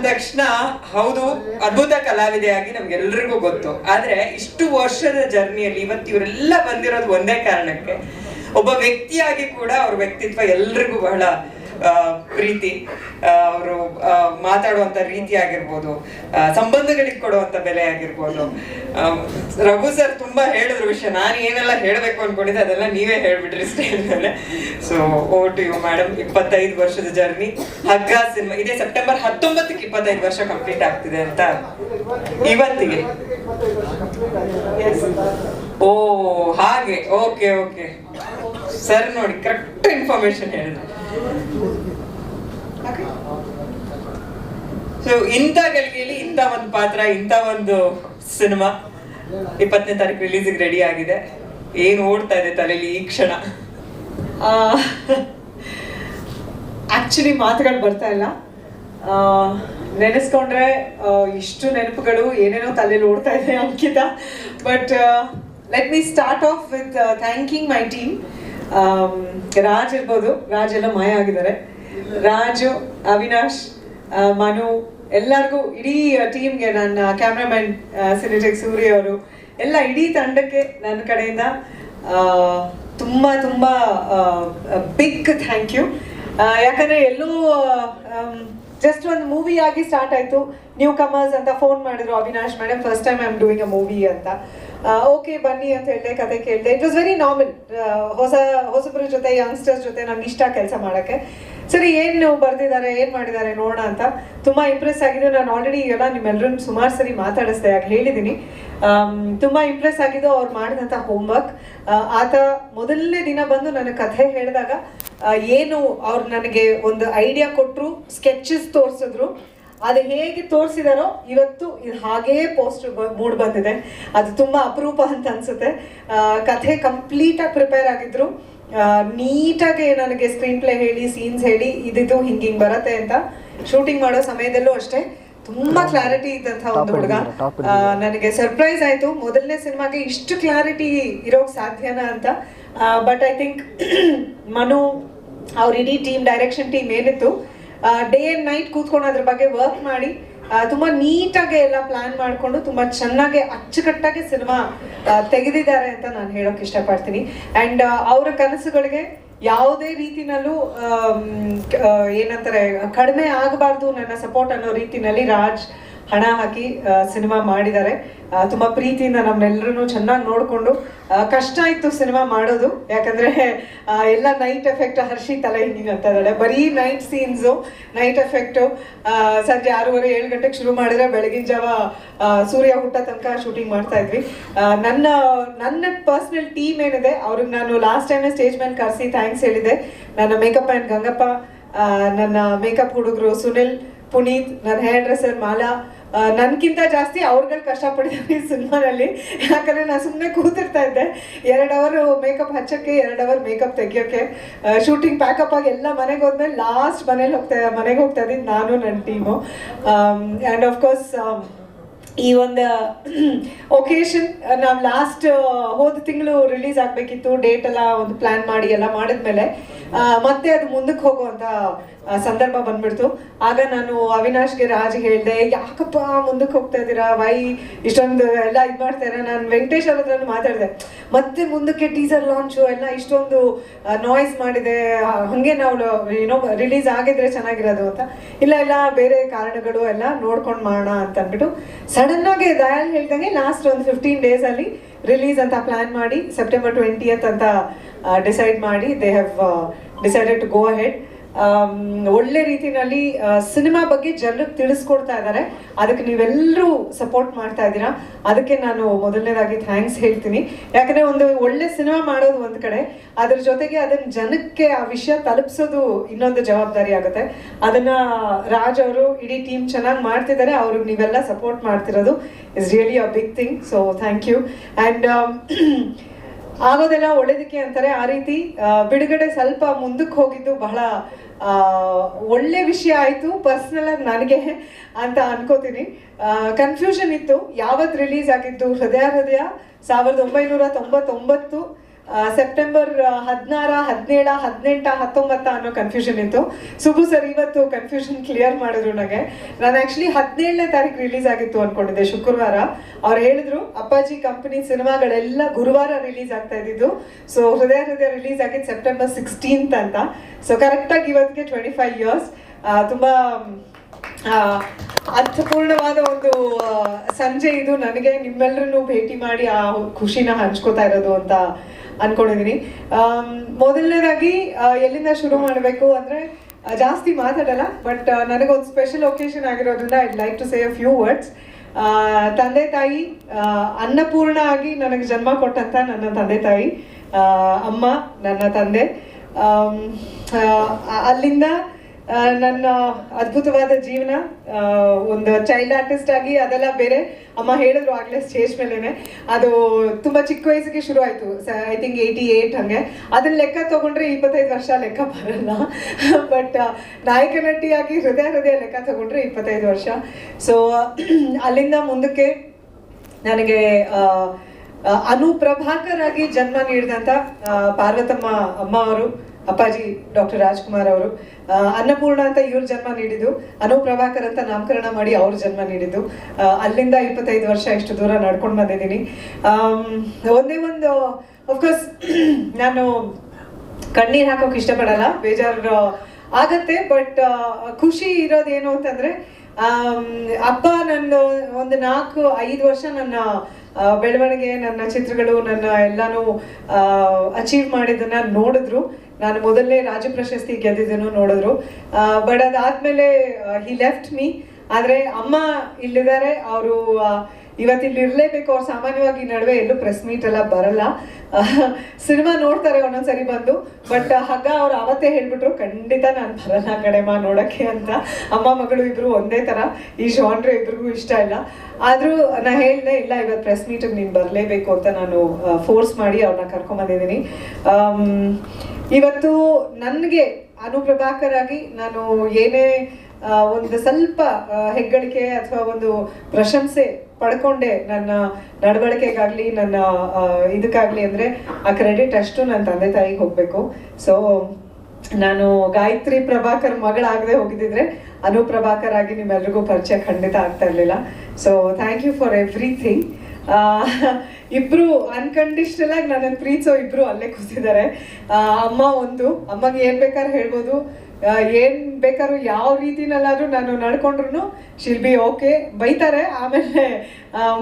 ಅಂದ ಹೌದು, ಅದ್ಭುತ ಕಲಾವಿದೆಯಾಗಿ ನಮ್ಗೆಲ್ರಿಗೂ ಗೊತ್ತು. ಆದ್ರೆ ಇಷ್ಟು ವರ್ಷದ ಜರ್ನಿಯಲ್ಲಿ ಇವತ್ತು ಇವರೆಲ್ಲ ಬಂದಿರೋದು ಒಂದೇ ಕಾರಣಕ್ಕೆ. ಒಬ್ಬ ವ್ಯಕ್ತಿಯಾಗಿ ಕೂಡ ಅವ್ರ ವ್ಯಕ್ತಿತ್ವ ಎಲ್ರಿಗೂ ಬಹಳ ಪ್ರೀತಿ ಅವರು ಮಾತಾಡುವಂತ ರೀತಿ ಆಗಿರ್ಬೋದು ಸಂಬಂಧಗಳಿಗೆ ಕೊಡುವಂತ ಬೆಲೆ ಆಗಿರ್ಬೋದು. ರಘು ಸರ್ ತುಂಬಾ ಹೇಳಿದ್ರು ವಿಷಯ. ನಾನು ಏನೆಲ್ಲ ಹೇಳಬೇಕು ಅನ್ಕೊಂಡಿದ್ದೆ, ಅದೆಲ್ಲ ನೀವೇ ಹೇಳ್ಬಿಟ್ರಿ ಸ್ಟೇಜ್ ಮೇಲೆ so over to you madam ಇಪ್ಪತ್ತೈದು ವರ್ಷದ ಜರ್ನಿ ಹಗ್ಗ ಸಿನಿಮಾ ಇದೇ ಸೆಪ್ಟೆಂಬರ್ ಹತ್ತೊಂಬತ್ತಕ್ಕೆ ಇಪ್ಪತ್ತೈದು ವರ್ಷ ಕಂಪ್ಲೀಟ್ ಆಗ್ತಿದೆ ಅಂತ ಇವತ್ತಿಗೆ. ಓ ಹಾಗೆ. Okay okay. ಸರ್ ನೋಡಿ ಕರೆಕ್ಟ್ ಇನ್ಫಾರ್ಮೇಶನ್ ಹೇಳಿದ್ರು ಸೊ ಇಂಥ ಗಳಿಗೆಯಲ್ಲಿ ಇಂಥ ಒಂದು ಪಾತ್ರ ಇಂಥ ಒಂದು ಸಿನಿಮಾ ಇಪ್ಪತ್ತನೇ ತಾರೀಕು ರಿಲೀಸಿಗೆ ರೆಡಿ ಆಗಿದೆ. ಏನು ಓಡ್ತಾ ಇದೆ ತಲೆಯಲ್ಲಿ ಈ ಕ್ಷಣ? ಆಕ್ಚುಲಿ ಮಾತುಗಳು ಬರ್ತಾ ಇಲ್ಲ. ನೆನೆಸ್ಕೊಂಡ್ರೆ ಇಷ್ಟು ನೆನಪುಗಳು ಏನೇನೋ ತಲೆಯಲ್ಲಿ ಓಡ್ತಾ ಇದೆ Ankita. But let me start off with thanking my team Raj ಇರ್ಬೋದು. ರಾಜ್ ಎಲ್ಲ ಮಾಯ ಆಗಿದ್ದಾರೆ. ರಾಜು ಅವಿನಾಶ್ ಮನು ಎಲ್ಲರಿಗೂ ಇಡೀ ಟೀಮ್ಗೆ ನನ್ನ ಕ್ಯಾಮ್ರಾಮನ್ ಸಿನಿಟೆಕ್ ಸೂರ್ಯ ಅವರು ಎಲ್ಲ ಇಡೀ ತಂಡಕ್ಕೆ ನನ್ನ ಕಡೆಯಿಂದ ತುಂಬ ತುಂಬ ಬಿಗ್ ಥ್ಯಾಂಕ್ ಯು ಯಾಕಂದರೆ ಎಲ್ಲೂ ಜಸ್ಟ್ ಒಂದು ಮೂವಿ ಆಗಿ ಸ್ಟಾರ್ಟ್ ಆಯಿತು. ನ್ಯೂ ಕಮರ್ಸ್ ಅಂತ ಫೋನ್ ಮಾಡಿದ್ರು. Avinash madam first time I am doing a movie ಅಂತ. ಓಕೆ ಬನ್ನಿ ಅಂತ ಹೇಳಿದೆ, ಕತೆ ಕೇಳಿದೆ. ಇಟ್ ವಾಸ್ ವೆರಿ ನಾರ್ಮಲ್ ಹೊಸ, ಹೊಸಬ್ರ ಜೊತೆ ಯಂಗ್ಸ್ಟರ್ಸ್ ಜೊತೆ ನಮ್ಗೆ ಇಷ್ಟ ಕೆಲಸ ಮಾಡೋಕ್ಕೆ. ಸರಿ, ಏನು ಬರ್ದಿದ್ದಾರೆ, ಏನು ಮಾಡಿದ್ದಾರೆ ನೋಡೋಣ ಅಂತ. ತುಂಬ ಇಂಪ್ರೆಸ್ ಆಗಿದೆ ನಾನು ಆಲ್ರೆಡಿ ಎಲ್ಲ ನಿಮ್ಮೆಲ್ಲರನ್ನು ಸುಮಾರು ಸರಿ ಮಾತಾಡಿಸ್ದೆ ಆಗ ಹೇಳಿದ್ದೀನಿ. ತುಂಬ ಇಂಪ್ರೆಸ್ ಆಗಿದ್ದು ಅವ್ರು ಮಾಡಿದಂಥ ಹೋಮ್ವರ್ಕ್ ಆತ ಮೊದಲನೇ ದಿನ ಬಂದು ನನ್ನ ಕಥೆ ಹೇಳಿದಾಗ ಏನು ಅವ್ರು ನನಗೆ ಒಂದು ಐಡಿಯಾ ಕೊಟ್ಟರು ಸ್ಕೆಚಸ್ ತೋರಿಸಿದ್ರು. ಅದು ಹೇಗೆ ತೋರಿಸಿದಾರೋ ಇವತ್ತು ಇದು ಹಾಗೇ ಪೋಸ್ಟ್ ಮೂಡ್ ಬಂದಿದೆ. ಅದು ತುಂಬ ಅಪರೂಪ ಅಂತ ಅನ್ಸುತ್ತೆ. ಕಥೆ ಕಂಪ್ಲೀಟಾಗಿ ಪ್ರಿಪೇರ್ ಆಗಿದ್ರು. ನೀಟಾಗಿ ನನಗೆ ಸ್ಕ್ರೀನ್ ಪ್ಲೇ ಹೇಳಿ ಸೀನ್ಸ್ ಹೇಳಿ ಇದಿದು ಹಿಂಗೆ ಹಿಂಗೆ ಬರತ್ತೆ ಅಂತ ಶೂಟಿಂಗ್ ಮಾಡೋ ಸಮಯದಲ್ಲೂ ಅಷ್ಟೇ ತುಂಬಾ ಕ್ಲಾರಿಟಿ ಇದ್ದಂತಹ ಒಂದು ಹುಡುಗ. ನನಗೆ ಸರ್ಪ್ರೈಸ್ ಆಯ್ತು. ಮೊದಲನೇ ಸಿನಿಮಾಗೆ ಇಷ್ಟು ಕ್ಲಾರಿಟಿ ಇರೋಕ್ ಸಾಧ್ಯನಾ ಅಂತ. ಬಟ್ ಐ ಥಿಂಕ್ ಮನು ಅವ್ರ ಇಡೀ ಟೀಮ್ ಡೈರೆಕ್ಷನ್ ಟೀಮ್ ಏನಿತ್ತು ಡೇ ಅಂಡ್ ನೈಟ್ ಕೂತ್ಕೊಂಡು ಅದ್ರ ಬಗ್ಗೆ ವರ್ಕ್ ಮಾಡಿ ತುಂಬಾ ನೀಟಾಗಿ ಎಲ್ಲ ಪ್ಲಾನ್ ಮಾಡಿಕೊಂಡು ತುಂಬಾ ಚೆನ್ನಾಗಿ ಅಚ್ಚುಕಟ್ಟಾಗಿ ಸಿನಿಮಾ ತೆಗೆದಿದ್ದಾರೆ ಅಂತ ನಾನು ಹೇಳೋಕೆ ಇಷ್ಟಪಡ್ತೀನಿ. ಅಂಡ್ ಅವರ ಕನಸುಗಳಿಗೆ ಯಾವುದೇ ರೀತಿನಲ್ಲೂ ಏನಂತಾರೆ, ಕಡಿಮೆ ಆಗಬಾರ್ದು ನನ್ನ ಸಪೋರ್ಟ್ ಅನ್ನೋ ರೀತಿನಲ್ಲಿ ರಾಜ್ ಹಣ ಹಾಕಿ ಸಿನಿಮಾ ಮಾಡಿದ್ದಾರೆ. ತುಂಬಾ ಪ್ರೀತಿಯಿಂದ ನಮ್ಮೆಲ್ಲರೂ ಚೆನ್ನಾಗಿ ನೋಡಿಕೊಂಡು ಕಷ್ಟ ಇತ್ತು ಸಿನಿಮಾ ಮಾಡೋದು. ಯಾಕಂದ್ರೆ ಎಲ್ಲ ನೈಟ್ ಎಫೆಕ್ಟ್ ಹರ್ಷಿ ತಲೆ ಹಿಂಗಿನ ಅಂತ ಇದ್ದಾಳೆ. ಬರೀ ನೈಟ್ ಸೀನ್ಸು ನೈಟ್ ಎಫೆಕ್ಟು ಸಂಜೆ ಆರೂವರೆ, ಏಳು ಗಂಟೆಗೆ ಶುರು ಮಾಡಿದ್ರೆ ಬೆಳಗಿನ ಜಾವ ಸೂರ್ಯ ಹುಟ್ಟ ತನಕ ಶೂಟಿಂಗ್ ಮಾಡ್ತಾ ಇದ್ವಿ. ನನ್ನ ನನ್ನ ಪರ್ಸ್ನಲ್ ಟೀಮ್ ಏನಿದೆ, ಅವ್ರಿಗೆ ನಾನು ಲಾಸ್ಟ್ ಟೈಮ್ ಸ್ಟೇಜ್ ಮೇಲೆ ಕರೆಸಿ ಥ್ಯಾಂಕ್ಸ್ ಹೇಳಿದೆ. ನನ್ನ ಮೇಕಪ್ ಆ್ಯಂಡ್ ಗಂಗಪ್ಪ ನನ್ನ ಮೇಕಪ್ ಹುಡುಗರು ಸುನಿಲ್, ಪುನೀತ್, ನನ್ನ ಹೇರ್ ಡ್ರೆಸ್ಸರ್ ಮಾಲಾ ಆ, ನನ್ಕಿಂತ ಜಾಸ್ತಿ ಅವ್ರುಗಳು ಕಷ್ಟಪಟ್ಟಿದ್ದಾರೆ ಈ ಸಿನಿಮಾದಲ್ಲಿ. ಯಾಕಂದ್ರೆ ನಾನು ಸುಮ್ಮನೆ ಕೂತಿರ್ತಾ ಇದ್ದೆ. ಎರಡು ಅವರ್ ಮೇಕಪ್ ಹಚ್ಚಕ್ಕೆ ಎರಡು ಅವರ್ ಮೇಕಪ್ ತೆಗಿಯೋಕ್ಕೆ. ಶೂಟಿಂಗ್ ಪ್ಯಾಕಪ್ ಆಗಿ ಎಲ್ಲ ಮನೆಗೆ ಹೋದ್ಮೇಲೆ ಲಾಸ್ಟ್ ಮನೇಲಿ ಹೋಗ್ತಾ ಮನೆಗೆ ಹೋಗ್ತಾ ಇದ್ದೀನಿ ನಾನು ನನ್ನ ಟೀಮು ಆ್ಯಂಡ್ ಆಫ್ಕೋರ್ಸ್ ಈ ಒಂದು ಒಕೇಶನ್ ನಾವು ಲಾಸ್ಟ್ ಹೋದ ತಿಂಗಳು ರಿಲೀಸ್ ಆಗಬೇಕಿತ್ತು. ಡೇಟ್ ಎಲ್ಲ ಒಂದು ಪ್ಲ್ಯಾನ್ ಮಾಡಿ ಎಲ್ಲ ಮಾಡಿದ್ಮೇಲೆ ಮತ್ತೆ ಅದು ಮುಂದಕ್ಕೆ ಹೋಗುವಂತ ಆ, ಸಂದರ್ಭ ಬಂದ್ಬಿಡ್ತು. ಆಗ ನಾನು ಅವಿನಾಶ್ಗೆ ರಾಜ್ ಹೇಳಿದೆ, ಯಾಕಪ್ಪ ಮುಂದಕ್ಕೆ ಹೋಗ್ತಾ ಇದ್ದೀರಾ? ವೈ ಇಷ್ಟೊಂದು ಎಲ್ಲ ಇದು ಮಾಡ್ತಾರೆ ನಾನು ವೆಂಕಟೇಶ್ ಅವ್ರ ಹತ್ರ ಮಾತಾಡಿದೆ. ಮತ್ತೆ ಮುಂದಕ್ಕೆ ಟೀಸರ್ ಲಾಂಚು ಎಲ್ಲ ಇಷ್ಟೊಂದು ನಾಯ್ಸ್ ಮಾಡಿದೆ. ಹಾಗೆ ನಾವು ಏನೋ ರಿಲೀಸ್ ಆಗಿದ್ರೆ ಚೆನ್ನಾಗಿರೋದು ಅಂತ. ಇಲ್ಲ ಎಲ್ಲ ಬೇರೆ ಕಾರಣಗಳು ಎಲ್ಲ ನೋಡ್ಕೊಂಡು ಮಾಡೋಣ ಅಂತ ಅಂದ್ಬಿಟ್ಟು ಸಡನ್ ಆಗಿ ದಯಾಲ್ ಹೇಳ್ದಂಗೆ ಲಾಸ್ಟ್ ಒಂದು ಫಿಫ್ಟೀನ್ ಡೇಸ್ ಅಲ್ಲಿ ರಿಲೀಸ್ ಅಂತ ಪ್ಲಾನ್ ಮಾಡಿ ಸೆಪ್ಟೆಂಬರ್ ಟ್ವೆಂಟಿಯತ್ ಅಂತ ಡಿಸೈಡ್ ಮಾಡಿ they have decided to go ahead ಒಳ್ಳೆ ರೀತಿನಲ್ಲಿ ಸಿನಿಮಾ ಬಗ್ಗೆ ಜನರಿಗೆ ತಿಳಿಸ್ಕೊಡ್ತಾ ಇದ್ದಾರೆ. ಅದಕ್ಕೆ ನೀವೆಲ್ಲರೂ ಸಪೋರ್ಟ್ ಮಾಡ್ತಾ ಇದ್ದೀರಾ. ಅದಕ್ಕೆ ನಾನು ಮೊದಲನೇದಾಗಿ ಥ್ಯಾಂಕ್ಸ್ ಹೇಳ್ತೀನಿ. ಯಾಕಂದರೆ ಒಂದು ಒಳ್ಳೆ ಸಿನಿಮಾ ಮಾಡೋದು ಒಂದು ಕಡೆ, ಅದ್ರ ಜೊತೆಗೆ ಅದನ್ನ ಜನಕ್ಕೆ ಆ ವಿಷಯ ತಲುಪಿಸೋದು ಇನ್ನೊಂದು ಜವಾಬ್ದಾರಿ ಆಗುತ್ತೆ. ಅದನ್ನ ರಾಜ್ ಅವರು ಇಡೀ ಟೀಮ್ ಚೆನ್ನಾಗಿ ಮಾಡ್ತಿದ್ದಾರೆ. ಅವ್ರಿಗೆ ನೀವೆಲ್ಲ ಸಪೋರ್ಟ್ ಮಾಡ್ತಿರೋದು is really a big thing so thank you and ಆಗೋದೆಲ್ಲ ಒಳ್ಳೇದಕ್ಕೆ ಅಂತಾರೆ. ಆ ರೀತಿ ಬಿಡುಗಡೆ ಸ್ವಲ್ಪ ಮುಂದಕ್ಕೆ ಹೋಗಿದ್ದು ಬಹಳ ಒಳ್ಳೆ ವಿಷಯ ಆಯಿತು. ಪರ್ಸ್ನಲ್ ಆಗಿ ನನಗೆ ಅಂತ ಅನ್ಕೋತೀನಿ. ಕನ್ಫ್ಯೂಷನ್ ಇತ್ತು. ಯಾವತ್ತು ರಿಲೀಸ್ ಆಗಿದ್ದು? ಹೃದಯ ಹೃದಯ ಸಾವಿರದ ಒಂಬೈನೂರ ತೊಂಬತ್ತೊಂಬತ್ತು. ಸೆಪ್ಟೆಂಬರ್ ಹದಿನಾರ, ಹದಿನೇಳ, ಹದಿನೆಂಟ, ಹತ್ತೊಂಬತ್ತ ಅನ್ನೋ ಕನ್ಫ್ಯೂಷನ್ ಇತ್ತು. ಸುಬು ಸರ್, ಇವತ್ತು ಕನ್ಫ್ಯೂಷನ್ ಕ್ಲಿಯರ್ ಮಾಡಿದ್ರು ನನಗೆ. ನಾನು ಆ್ಯಕ್ಚುಲಿ ಹದಿನೇಳನೇ ತಾರೀಕು ರಿಲೀಸ್ ಆಗಿತ್ತು ಅಂದ್ಕೊಂಡಿದ್ದೆ ಶುಕ್ರವಾರ. ಅವ್ರು ಹೇಳಿದ್ರು, ಅಪ್ಪಾಜಿ ಕಂಪನಿ ಸಿನಿಮಾಗಳೆಲ್ಲ ಗುರುವಾರ ರಿಲೀಸ್ ಆಗ್ತಾ ಇದ್ದಿದ್ದು. ಸೊ ಹೃದಯ ಹೃದಯ ರಿಲೀಸ್ ಆಗಿದ್ದು ಸೆಪ್ಟೆಂಬರ್ ಸಿಕ್ಸ್ಟೀನ್ತ್ ಅಂತ. ಸೊ ಕರೆಕ್ಟಾಗಿ ಇವತ್ತಿಗೆ ಟ್ವೆಂಟಿ ಫೈವ್ ಇಯರ್ಸ್ ತುಂಬ ಅರ್ಥಪೂರ್ಣವಾದ ಒಂದು ಸಂಜೆ ಇದು ನನಗೆ ನಿಮ್ಮೆಲ್ಲರನ್ನು ಭೇಟಿ ಮಾಡಿ ಆ ಖುಷಿನ ಹಂಚ್ಕೋತಾ ಇರೋದು ಅಂತ ಅನ್ಕೊಂಡಿದೀನಿ. ಮೊದಲನೇದಾಗಿ ಎಲ್ಲಿಂದ ಶುರು ಮಾಡಬೇಕು ಅಂದ್ರೆ ಜಾಸ್ತಿ ಮಾತಾಡಲ್ಲ, ಬಟ್ ನನಗೊಂದು ಸ್ಪೆಷಲ್ ಒಕೇಶನ್ ಆಗಿರೋದ್ರಿಂದ I'd like to say a few words ತಂದೆ ತಾಯಿ ಅನ್ನಪೂರ್ಣ ಆಗಿ ನನಗೆ ಜನ್ಮ ಕೊಟ್ಟಂತ ನನ್ನ ತಂದೆ ತಾಯಿ ಅಮ್ಮ, ನನ್ನ ತಂದೆ. ಅಲ್ಲಿಂದ ನನ್ನ ಅದ್ಭುತವಾದ ಜೀವನ ಒಂದು ಚೈಲ್ಡ್ ಆರ್ಟಿಸ್ಟ್ ಆಗಿ ಅದೆಲ್ಲ ಬೇರೆ ಅಮ್ಮ ಹೇಳಿದ್ರು ಆಗಲೇ ಸ್ಟೇಜ್ ಮೇಲೇ ಅದು ತುಂಬಾ ಚಿಕ್ಕ ವಯಸ್ಸಿಗೆ ಶುರು ಆಯ್ತು. ಐ ಥಿಂಕ್ ಏಯ್ಟಿ ಏಯ್ಟ್ ಹಂಗೆ. ಅದನ್ನ ಲೆಕ್ಕ ತಗೊಂಡ್ರೆ ಇಪ್ಪತ್ತೈದು ವರ್ಷ ಲೆಕ್ಕ ಬರಲ್ಲ. ಬಟ್ ನಾಯಕ ನಟಿಯಾಗಿ ಹೃದಯ ಹೃದಯ ಲೆಕ್ಕ ತಗೊಂಡ್ರೆ ಇಪ್ಪತ್ತೈದು ವರ್ಷ. ಸೊ ಅಲ್ಲಿಂದ ಮುಂದಕ್ಕೆ ನನಗೆ ಆ, ಆ, ಅನು ಪ್ರಭಾಕರ್ ಆಗಿ ಜನ್ಮ ನೀಡಿದಂಥ ಪಾರ್ವತಮ್ಮ ಅಮ್ಮ ಅವರು ಅಪ್ಪಾಜಿ, ಡಾಕ್ಟರ್ ರಾಜ್ಕುಮಾರ್ ಅವರು ಅನ್ನಪೂರ್ಣ ಅಂತ ಇವ್ರ ಜನ್ಮ ನೀಡಿದ್ದು, ಅನು ಪ್ರಭಾಕರ್ ಅಂತ ನಾಮಕರಣ ಮಾಡಿ ಅವ್ರ ಜನ್ಮ ನೀಡಿದ್ದು. ಅಲ್ಲಿಂದ ಇಪ್ಪತ್ತೈದು ವರ್ಷ ಇಷ್ಟು ದೂರ ನಡ್ಕೊಂಡು ಬಂದಿದ್ದೀನಿ. ಒಂದೇ ಒಂದು ಅಫ್ಕೋರ್ಸ್ ನಾನು ಕಣ್ಣೀರ್ ಹಾಕೋಕೆ ಇಷ್ಟಪಡಲ್ಲ, ಬೇಜಾರು ಆಗತ್ತೆ ಬಟ್ ಖುಷಿ ಇರೋದೇನು ಅಂತಂದ್ರೆ ಅಪ್ಪ ನನ್ನ ಒಂದು ನಾಲ್ಕು, ಐದು ವರ್ಷ ನನ್ನ ಬೆಳವಣಿಗೆ, ನನ್ನ ಚಿತ್ರಗಳು, ನನ್ನ ಎಲ್ಲಾನು ಅಚೀವ್ ಮಾಡಿದ್ದನ್ನ ನೋಡಿದ್ರು. ನಾನು ಮೊದಲನೇ ರಾಜ್ಯ ಪ್ರಶಸ್ತಿ ಗೆದ್ದಿದ್ದನ್ನು ನೋಡಿದ್ರು. ಬಟ್ ಅದಾದ್ಮೇಲೆ ಹಿ ಲೆಫ್ಟ್ ಮೀ ಆದ್ರೆ ಅಮ್ಮ ಇಲ್ಲಿದ್ದಾರೆ, ಅವರು ಇವತ್ತಿಲ್ಲಿ ಇರ್ಲೇಬೇಕು, ಅವ್ರು ಸಾಮಾನ್ಯವಾಗಿ ನಡುವೆ ಎಲ್ಲೂ ಪ್ರೆಸ್ ಮೀಟ್ ಎಲ್ಲ ಬರಲ್ಲ. ಸಿನಿಮಾ ನೋಡ್ತಾರೆ ಒಂದೊಂದ್ಸರಿ ಬಂದು. ಬಟ್ ಹಗ್ಗ ಅವ್ರು ಅವತ್ತೇ ಹೇಳ್ಬಿಟ್ರು, ಖಂಡಿತ ನಾನು ಬರಲ್ಲ ಕಡೆಮ ನೋಡಕ್ಕೆ ಅಂತ. ಅಮ್ಮ ಮಗಳು ಇಬ್ರು ಒಂದೇ ತರ. ಈ ಶಾಂಡ್ರೆ ಇಬ್ರಿಗೂ ಇಷ್ಟ ಇಲ್ಲ. ಆದ್ರೂ ನಾ ಹೇಳ್ದೆ, ಇಲ್ಲ, ಇವತ್ತು ಪ್ರೆಸ್ ಮೀಟಿಗೆ ನೀನು ಬರಲೇಬೇಕು ಅಂತ ನಾನು ಫೋರ್ಸ್ ಮಾಡಿ ಅವ್ರನ್ನ ಕರ್ಕೊಂಬಂದಿದ್ದೀನಿ. ಇವತ್ತು ನನಗೆ ಅನುಪ್ರಭಾಕರ್ ಆಗಿ ನಾನು ಏನೇ ಒಂದು ಸ್ವಲ್ಪ ಹೆಗ್ಗಳಿಕೆ ಅಥವಾ ಒಂದು ಪ್ರಶಂಸೆ ಪಡ್ಕೊಂಡೆ ನನ್ನ ನಡವಳಿಕೆಗಾಗ್ಲಿ, ನನ್ನ ಇದಕ್ಕಾಗ್ಲಿ ಅಂದ್ರೆ ಆ ಕ್ರೆಡಿಟ್ ಅಷ್ಟು ನನ್ನ ತಂದೆ ತಾಯಿಗೆ ಹೋಗ್ಬೇಕು. ಸೊ ನಾನು ಗಾಯತ್ರಿ ಪ್ರಭಾಕರ್ ಮಗಳಾಗದೆ ಹೋಗಿದ್ದಿದ್ರೆ ಅನುಪ್ರಭಾಕರ್ ಆಗಿ ನಿಮ್ಮೆಲ್ರಿಗೂ ಪರಿಚಯ ಖಂಡಿತ ಆಗ್ತಾ ಇರಲಿಲ್ಲ. So thank you for everything ಇಬ್ರು ಅನ್ಕಂಡೀಷನಲ್ ಆಗಿ ನನ್ನ ಪ್ರೀತಿಸೋ ಇಬ್ರು ಅಲ್ಲೇ ಕೂತಿದ್ದಾರೆ. ಅಮ್ಮ ಒಂದು. ಅಮ್ಮಗೆ ಏನ್ ಬೇಕಾದ್ರೂ ಹೇಳ್ಬೋದು. ಏನ್ ಬೇಕಾದ್ರೂ ಯಾವ ರೀತಿನಲ್ಲಾದ್ರೂ ನಾನು ನಡ್ಕೊಂಡ್ರು ಶಿಲ್ ಬಿ ಓಕೆ ಬೈತಾರೆ. ಆಮೇಲೆ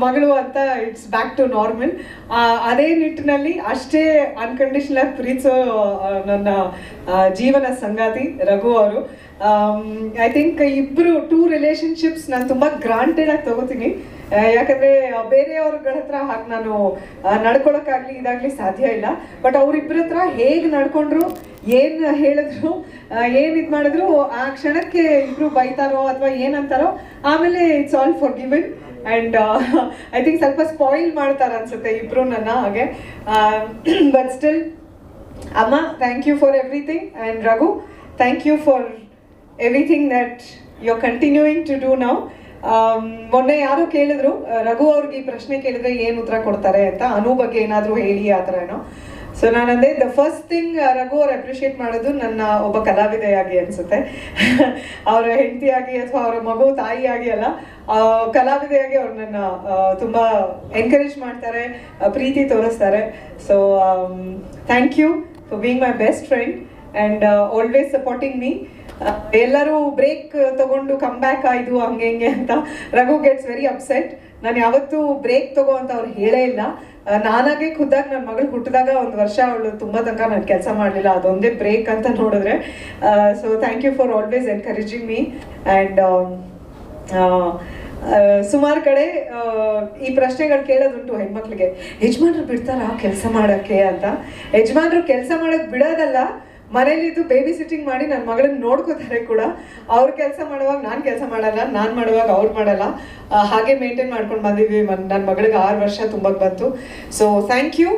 ಮಗಳು ಅಂತ ಇಟ್ಸ್ ಬ್ಯಾಕ್ ಟು ನಾರ್ಮಲ್ ಅದೇ ನಿಟ್ಟಿನಲ್ಲಿ ಅಷ್ಟೇ ಅನ್ಕಂಡೀಷನಲ್ ಆಗಿ ಪ್ರೀತಿಸೋ ನನ್ನ ಜೀವನ ಸಂಗಾತಿ ರಘು ಅವರು. ಐ ಥಿಂಕ್ ಇಬ್ಬರು ಟೂ ರಿಲೇಶನ್ಶಿಪ್ಸ್ ನಾನು ತುಂಬಾ ಗ್ರಾಂಟೆಡ್ ಆಗಿ ತಗೋತೀನಿ. ಯಾಕಂದ್ರೆ ಆ, ಬೇರೆಯವ್ರಗಳ ಹತ್ರ ಹಾಗೆ ನಾನು ನಡ್ಕೊಳಕ್ಕಾಗ್ಲಿ ಇದಾಗ್ಲಿ ಸಾಧ್ಯ ಇಲ್ಲ. ಬಟ್ ಅವ್ರಿಬ್ರ ಹತ್ರ ಹೇಗೆ ನಡ್ಕೊಂಡ್ರು ಏನ್ ಹೇಳಿದ್ರು ಏನು ಏನ್ ಇದ್ ಮಾಡಿದ್ರು ಆ ಕ್ಷಣಕ್ಕೆ ಇಬ್ರು ಬೈತಾರೋ ಅಥವಾ ಏನಂತಾರೋ ಆಮೇಲೆ it's all forgiven and I think ಸ್ವಲ್ಪ ಸ್ಪಾಯಿಲ್ ಮಾಡ್ತಾರ ಅನ್ಸುತ್ತೆ ಇಬ್ರು ನನ್ನ ಹಾಗೆ. ಬಟ್ ಸ್ಟಿಲ್ ಅಮ್ಮ thank you for everything and Raghu thank you for everything that you are continuing to do now ಮೊನ್ನೆ ಯಾರೋ ಕೇಳಿದ್ರು ರಘು ಅವ್ರಿಗೆ ಈ ಪ್ರಶ್ನೆ ಕೇಳಿದ್ರೆ ಏನು ಉತ್ತರ ಕೊಡ್ತಾರೆ ಅಂತ, ಅನು ಬಗ್ಗೆ ಏನಾದರೂ ಹೇಳಿ ಆ ಥರ ಏನೋ. ಸೊ ನಾನಂದೆ ದ ಫಸ್ಟ್ ಥಿಂಗ್ ರಘು ಅವ್ರು ಅಪ್ರಿಷಿಯೇಟ್ ಮಾಡೋದು ನನ್ನ ಒಬ್ಬ ಕಲಾವಿದೆಯಾಗಿ ಅನ್ಸುತ್ತೆ. ಅವರ ಹೆಂಡತಿಯಾಗಿ ಅಥವಾ ಅವರ ಮಗು ತಾಯಿಯಾಗಿ ಅಲ್ಲ ಕಲಾವಿದೆಯಾಗಿ ಅವ್ರು ನನ್ನ ತುಂಬ ಎನ್ಕರೇಜ್ ಮಾಡ್ತಾರೆ ಪ್ರೀತಿ ತೋರಿಸ್ತಾರೆ. So thank you for being my best friend and always supporting me ಎಲ್ಲರೂ ಬ್ರೇಕ್ ತಗೊಂಡು ಕಮ್ ಬ್ಯಾಕ್ ಆಯ್ತು ಹಂಗೆ ಹಿಂಗೆ ಅಂತ ರಘು ಗೆಟ್ಸ್ ವೆರಿ ಅಪ್ಸೆಟ್ ನಾನು ಯಾವತ್ತೂ ಬ್ರೇಕ್ ತಗೋ ಅಂತ ಅವ್ರು ಹೇಳೇ ಇಲ್ಲ. ನಾನಾಗೆ ಖುದ್ದಾಗಿ ನನ್ನ ಮಗಳು ಹುಟ್ಟಿದಾಗ ಒಂದು ವರ್ಷ ಅವಳು ತುಂಬ ತನಕ ನಾನು ಕೆಲಸ ಮಾಡಲಿಲ್ಲ. ಅದೊಂದೇ ಬ್ರೇಕ್ ಅಂತ ನೋಡಿದ್ರೆ. So thank you for always encouraging me and ಸುಮಾರು ಕಡೆ ಈ ಪ್ರಶ್ನೆಗಳು ಕೇಳೋದುಂಟು ಹೆಣ್ಮಕ್ಳಿಗೆ. ಯಜಮಾನ್ರು ಬಿಡ್ತಾರಾ ಕೆಲಸ ಮಾಡೋಕ್ಕೆ ಅಂತ? ಯಜಮಾನ್ರು ಕೆಲಸ ಮಾಡೋಕ್ಕೆ ಬಿಡೋದಲ್ಲ. ಮನೇಲಿದ್ದು ಬೇಬಿ ಸಿಟ್ಟಿಂಗ್ ಮಾಡಿ ನನ್ನ ಮಗಳನ್ನ ನೋಡ್ಕೋತಾರೆ ಕೂಡ. ಅವ್ರು ಕೆಲಸ ಮಾಡುವಾಗ ನಾನು ಕೆಲಸ ಮಾಡಲ್ಲ, ನಾನು ಮಾಡುವಾಗ ಅವ್ರು ಮಾಡಲ್ಲ. ಹಾಗೆ ಮೇಂಟೈನ್ ಮಾಡ್ಕೊಂಡು ಬಂದಿದ್ವಿ ನನ್ನ ಮಗಳಿಗೆ ಆರು ವರ್ಷ ತುಂಬಕ್ಕೆ ಬಂತು. So thank you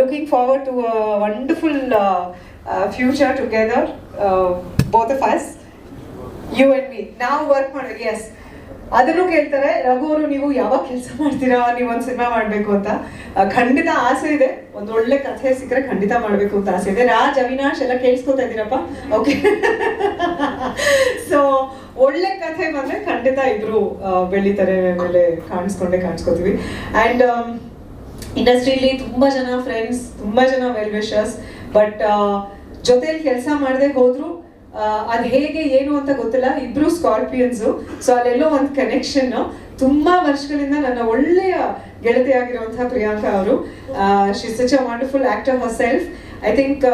looking forward to wonderful future together both of us you and me ನಾವು ವರ್ಕ್ ಮಾಡೋದು ಎಸ್ ಅದನ್ನು ಕೇಳ್ತಾರೆ, ರಘು ಅವರು, ನೀವು ಯಾವಾಗ ಕೆಲಸ ಮಾಡ್ತೀರಾ? ನೀವು ಒಂದು ಸಿನಿಮಾ ಮಾಡಬೇಕು ಅಂತ. ಖಂಡಿತ ಆಸೆ ಇದೆ. ಒಂದು ಒಳ್ಳೆ ಕಥೆ ಸಿಕ್ಕರೆ ಖಂಡಿತ ಮಾಡಬೇಕು ಅಂತ ಆಸೆ ಇದೆ. ರಾಜ್, ಅವಿನಾಶ್ ಎಲ್ಲ ಕೇಳಿಸ್ಕೊತಾ ಇದ್ದೀರಪ್ಪ? ಓಕೆ ಸೊ ಒಳ್ಳೆ ಕಥೆ ಬಂದ್ರೆ ಖಂಡಿತ ಇಬ್ರು ಬೆಳಿತಾರೆ ಮೇಲೆ ಕಾಣಿಸ್ಕೊಂಡೆ ಕಾಣಿಸ್ಕೊತೀವಿ. ಅಂಡ್ ಇಂಡಸ್ಟ್ರಿಲಿ ತುಂಬಾ ಜನ ಫ್ರೆಂಡ್ಸ್ ತುಂಬಾ ಜನ ವೆಲ್ ವಿಶರ್ಸ್ ಬಟ್ ಜೊತೆಲಿ ಕೆಲಸ ಮಾಡದೆ ಹೋದ್ರು ಅದು ಹೇಗೆ, ಏನು ಅಂತ ಗೊತ್ತಿಲ್ಲ. ಇಬ್ರು ಸ್ಕಾರ್ಪಿಯನ್ಸು. ಸೊ ಅಲ್ಲೆಲ್ಲೋ ಒಂದು ಕನೆಕ್ಷನ್ ತುಂಬಾ ವರ್ಷಗಳಿಂದ ನನ್ನ ಒಳ್ಳೆಯ ಗೆಳತಿಯಾಗಿರುವಂತಹ ಪ್ರಿಯಾಂಕಾ ಅವರು. She such a wonderful actor herself I think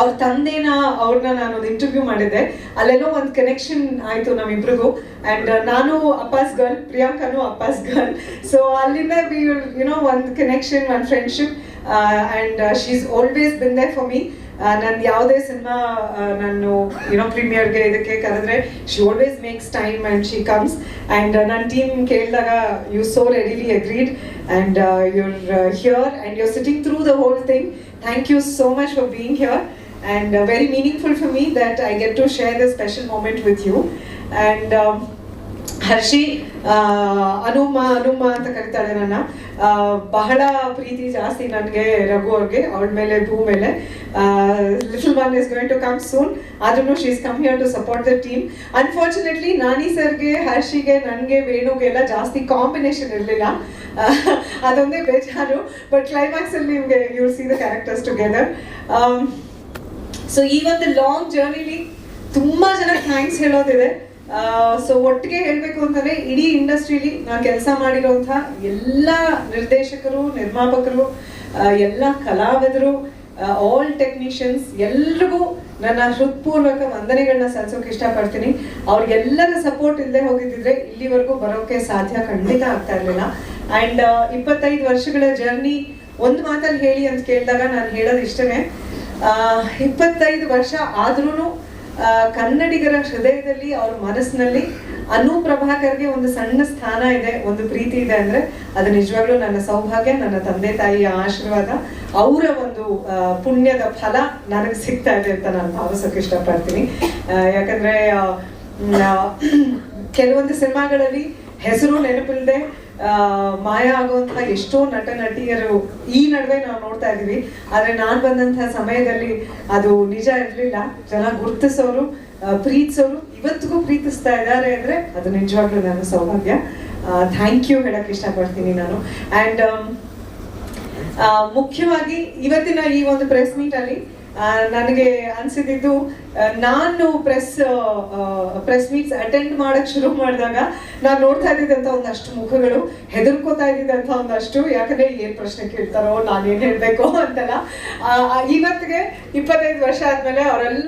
ಅವ್ರ ತಂದೆನ, ಅವ್ರನ್ನ ನಾನು ಒಂದು ಇಂಟರ್ವ್ಯೂ ಮಾಡಿದ್ದೆ. ಅಲ್ಲೆಲ್ಲೋ ಒಂದು ಕನೆಕ್ಷನ್ ಆಯ್ತು ನಮ್ಮಿಬ್ರಿಗೂ. ಅಂಡ್ ನಾನು ಅಪ್ಪಾಸ್ ಗರ್ಲ್, ಪ್ರಿಯಾಂಕಾನು ಅಪ್ಪಾಸ್ ಗರ್ಲ್. ಸೊ ಅಲ್ಲಿಂದ ವಿ ಯುನೋ ಒಂದು ಕನೆಕ್ಷನ್ ಒಂದು friendship and she is always been there for me ನನ್ನ ಯಾವುದೇ ಸಿನಿಮಾ ನಾನು ಯುನೋ ಪ್ರೀಮಿಯರ್ಗೆ ಇದಕ್ಕೆ ಕರೆದ್ರೆ she always makes time and she comes and ನನ್ನ ಟೀಮ್ ಕೇಳಿದಾಗ you so readily agreed and you're here and you're sitting through the whole thing Thank you so much for being here. And uh, very meaningful for me that I get to share this special moment with you. And um, Harshi ಆ, ಅನುಮ ಅನುಮ ಅಂತ ಕರಿತಾಳೆ ನನ್ನ. ಆ, ಬಹಳ ಪ್ರೀತಿ ಜಾಸ್ತಿ ನನಗೆ ರಘು ಅವ್ರಿಗೆ ಅವಳ ಮೇಲೆ, ಭೂ ಮೇಲೆ. Little man is going to come soon ಆದ್ರೂ she is come here to support the team unfortunately Nani ಸರ್ಗೆ, ಹರ್ಷಿಗೆ, ನನಗೆ, ವೇಣುಗೆ ಎಲ್ಲ ಜಾಸ್ತಿ ಕಾಂಬಿನೇಷನ್ ಇರಲಿಲ್ಲ. ಅದೊಂದೇ ಬೇಜಾರು. ಬಟ್ ಕ್ಲೈಮ್ಯಾಕ್ಸ್ ಅಲ್ಲಿ ನಿಮಗೆ you see the characters together so ಈ ಒಂದು ಲಾಂಗ್ ಜರ್ನಿಲಿ ತುಂಬಾ ಜನ ಥ್ಯಾಂಕ್ಸ್ ಹೇಳೋದಿದೆ. ಸೊ ಒಟ್ಟಿಗೆ ಹೇಳಬೇಕು ಅಂತಂದ್ರೆ ಇಡೀ ಇಂಡಸ್ಟ್ರಿಲಿ ನಾನು ಕೆಲಸ ಮಾಡಿರುವಂತಹ ಎಲ್ಲ ನಿರ್ದೇಶಕರು, ನಿರ್ಮಾಪಕರು ಎಲ್ಲ ಕಲಾವಿದರು ಆಲ್ ಟೆಕ್ನಿಷಿಯನ್ಸ್ ಎಲ್ರಿಗೂ ನನ್ನ ಹೃತ್ಪೂರ್ವಕ ವಂದನೆಗಳನ್ನ ಸಲ್ಲಿಸೋಕೆ ಇಷ್ಟಪಡ್ತೀನಿ. ಅವ್ರಿಗೆಲ್ಲರ ಸಪೋರ್ಟ್ ಇಲ್ಲದೆ ಹೋಗಿದ್ದಿದ್ರೆ ಇಲ್ಲಿವರೆಗೂ ಬರೋಕೆ ಸಾಧ್ಯ ಖಂಡಿತ ಆಗ್ತಾ ಇರಲಿಲ್ಲ. ಆ್ಯಂಡ್ ಇಪ್ಪತ್ತೈದು ವರ್ಷಗಳ ಜರ್ನಿ ಒಂದು ಮಾತಲ್ಲಿ ಹೇಳಿ ಅಂತ ಕೇಳಿದಾಗ ನಾನು ಹೇಳೋದು ಇಷ್ಟನೇ. ಇಪ್ಪತ್ತೈದು ವರ್ಷ ಆದ್ರೂ ಕನ್ನಡಿಗರ ಹೃದಯದಲ್ಲಿ ಅವ್ರ ಮನಸ್ಸಿನಲ್ಲಿ ಅನು ಪ್ರಭಾಕರ್ಗೆ ಒಂದು ಸಣ್ಣ ಸ್ಥಾನ ಇದೆ, ಒಂದು ಪ್ರೀತಿ ಇದೆ ಅಂದ್ರೆ ಅದು ನಿಜವಾಗ್ಲೂ ನನ್ನ ಸೌಭಾಗ್ಯ, ನನ್ನ ತಂದೆ ತಾಯಿಯ ಆಶೀರ್ವಾದ, ಅವರ ಒಂದು ಪುಣ್ಯದ ಫಲ ನನಗೆ ಸಿಗ್ತಾ ಇದೆ ಅಂತ ನಾನು ಭಾವಿಸೋಕೆ ಇಷ್ಟಪಡ್ತೀನಿ. ಯಾಕಂದ್ರೆ ಕೆಲವೊಂದು ಸಿನಿಮಾಗಳಲ್ಲಿ ಹೆಸರು ನೆನಪಿಲ್ಲದೆ ಮಾಯ ಆಗುವಂತಹ ಎಷ್ಟೋ ನಟ, ನಟಿಯರು ಈ ನಡುವೆ ನಾವು ನೋಡ್ತಾ ಇದೀವಿ. ಆದ್ರೆ ನಾನ್ ಬಂದಂತಹ ಸಮಯದಲ್ಲಿ ಅದು ನಿಜ ಇರ್ಲಿಲ್ಲ. ಜನ ಗುರ್ತಿಸೋರು ಪ್ರೀತಿಸೋರು ಇವತ್ತಿಗೂ ಪ್ರೀತಿಸ್ತಾ ಇದ್ದಾರೆ ಅಂದ್ರೆ ಅದು ನಿಜವಾಗ್ಲೂ ನನ್ನ ಸೌಭಾಗ್ಯ. ಥ್ಯಾಂಕ್ ಯು ಹೇಳಕ್ ಇಷ್ಟಪಡ್ತೀನಿ ನಾನು. ಅಂಡ್ ಮುಖ್ಯವಾಗಿ ಇವತ್ತಿನ ಈ ಒಂದು ಪ್ರೆಸ್ ಮೀಟ್ ಅಲ್ಲಿ ನನಗೆ ಅನ್ಸಿದ್ದು ನಾನು ಪ್ರೆಸ್ ಪ್ರೆಸ್ ಮೀಟ್ಸ್ ಅಟೆಂಡ್ ಮಾಡಕ್ ಶುರು ಮಾಡಿದಾಗ ನಾನು ನೋಡ್ತಾ ಇದ್ದಿದ್ದಂತ ಒಂದಷ್ಟು ಮುಖಗಳು, ಹೆದರ್ಕೋತಾ ಇದ್ದಿದ್ದಂತ ಒಂದಷ್ಟು, ಯಾಕಂದ್ರೆ ಏನ್ ಪ್ರಶ್ನೆ ಕೇಳ್ತಾರೋ, ನಾನು ಏನ್ ಹೇಳ್ಬೇಕು ಅಂತೆಲ್ಲ. ಇವತ್ತಿಗೆ ಇಪ್ಪತ್ತೈದು ವರ್ಷ ಆದ್ಮೇಲೆ ಅವರೆಲ್ಲ